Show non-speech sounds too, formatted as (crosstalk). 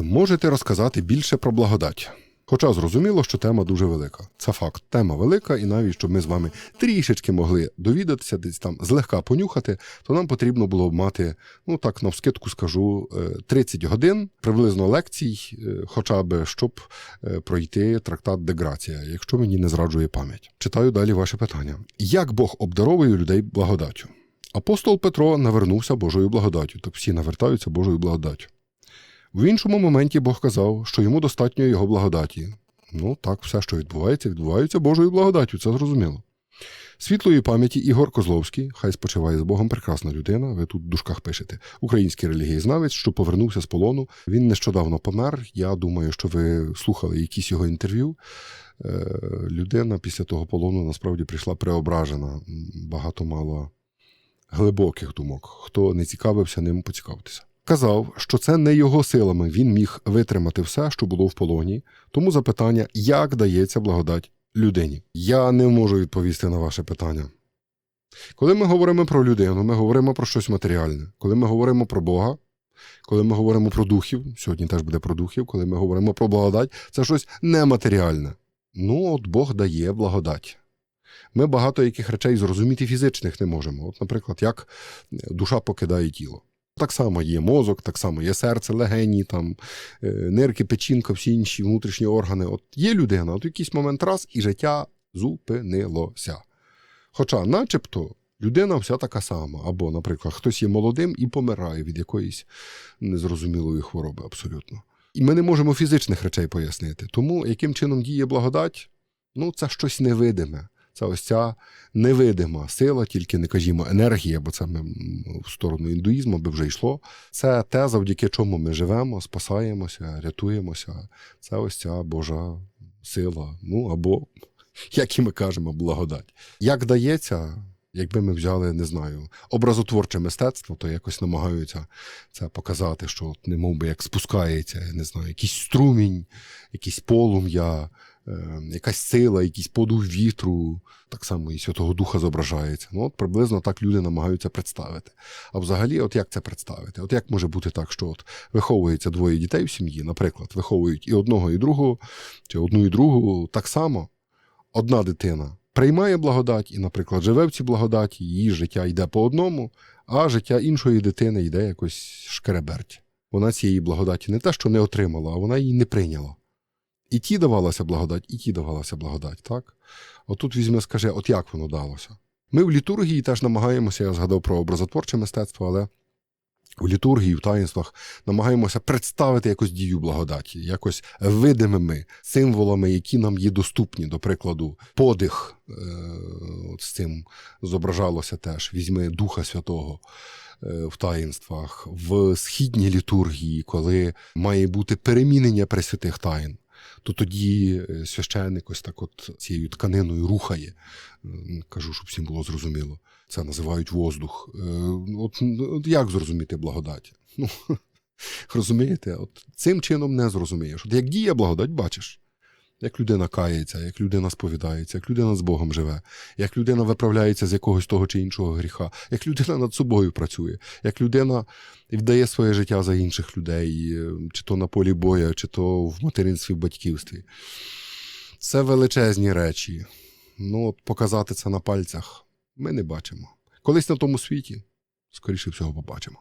Чи можете розказати більше про благодать? Хоча зрозуміло, що тема дуже велика. Це факт. Тема велика, і навіть щоб ми з вами трішечки могли довідатися, десь там злегка понюхати, то нам потрібно було б мати, ну так навскидку скажу, е, 30 годин приблизно лекцій, е, хоча б щоб е, пройти трактат Деграція, якщо мені не зраджує пам'ять. Читаю далі ваше питання: як Бог обдаровує людей благодаттю? Апостол Петро навернувся Божою благодаттю, так всі навертаються Божою благодаттю. В іншому моменті Бог казав, що йому достатньо його благодаті. Ну, так, все, що відбувається, відбувається Божою благодаттю, це зрозуміло. Світлої пам'яті Ігор Козловський, хай спочиває з Богом, прекрасна людина. Ви тут в душках пишете. Український релігієзнавець, що повернувся з полону. Він нещодавно помер. Я думаю, що ви слухали якісь його інтерв'ю. Е, Людина після того полону насправді прийшла преображена. Багато мало глибоких думок. Хто не цікавився, ним поцікавтеся. Казав, що це не його силами він міг витримати все, що було в полоні. Тому запитання, як дається благодать людині? Я не можу відповісти на ваше питання. Коли ми говоримо про людину, ми говоримо про щось матеріальне. Коли ми говоримо про Бога, коли ми говоримо про духів, сьогодні теж буде про духів, коли ми говоримо про благодать, це щось нематеріальне. Ну, от Бог дає благодать. Ми багато яких речей зрозуміти фізичних не можемо. От, наприклад, як душа покидає тіло. Так само є мозок, так само є серце, легені, там, е, нирки, печінка, всі інші внутрішні органи. От є людина, от якийсь момент раз і життя зупинилося. Хоча, начебто, людина вся така сама. Або, наприклад, хтось є молодим і помирає від якоїсь незрозумілої хвороби абсолютно. І ми не можемо фізичних речей пояснити. Тому яким чином діє благодать, ну, це щось невидиме. Це ось ця невидима сила, тільки не кажімо енергія, бо це ми в сторону індуїзму би вже йшло. Це те, завдяки чому ми живемо, спасаємося, рятуємося. Це ось ця Божа сила. Ну або, (laughs) як і ми кажемо, благодать. Як дається, якби ми взяли, не знаю, образотворче мистецтво, то якось намагаються це показати, що от не мов би як спускається, я не знаю, якийсь струмінь, якийсь полум'я, якась сила, якийсь подув вітру, так само і Святого Духа зображається. Ну, от приблизно так люди намагаються представити. А взагалі, от як це представити? От як може бути так, що от виховується двоє дітей в сім'ї, наприклад, виховують і одного, і другого, чи одну і другу так само. Одна дитина приймає благодать і, наприклад, живе в цій благодаті, її життя йде по одному, а життя іншої дитини йде якось шкереберть. Вона цієї благодаті не те, що не отримала, а вона її не прийняла. І ті давалася благодать, і ті давалася благодать, так? Отут візьме, скаже, от як воно далося. Ми в літургії теж намагаємося, я згадав про образотворче мистецтво, але в літургії, в таїнствах намагаємося представити якось дію благодаті, якось видимими символами, які нам є доступні. До прикладу, подих е, з цим зображалося теж. Візьми Духа Святого е, в таїнствах, в східній літургії, коли має бути перемінення пресвятих таїн. То тоді е, священник ось так от цією тканиною рухає. Е, Кажу, щоб всім було зрозуміло. Це називають воздух. Е, От, от як зрозуміти благодать? Ну, (laughs) розумієте, от цим чином не зрозумієш. От як діє благодать, бачиш, як людина кається, як людина сповідається, як людина з Богом живе, як людина виправляється з якогось того чи іншого гріха, як людина над собою працює, як людина віддає своє життя за інших людей, е, чи то на полі боя, чи то в материнстві, в батьківстві. Це величезні речі. Ну, от показати це на пальцях ми не бачимо. Колись на тому світі, скоріше всього, побачимо.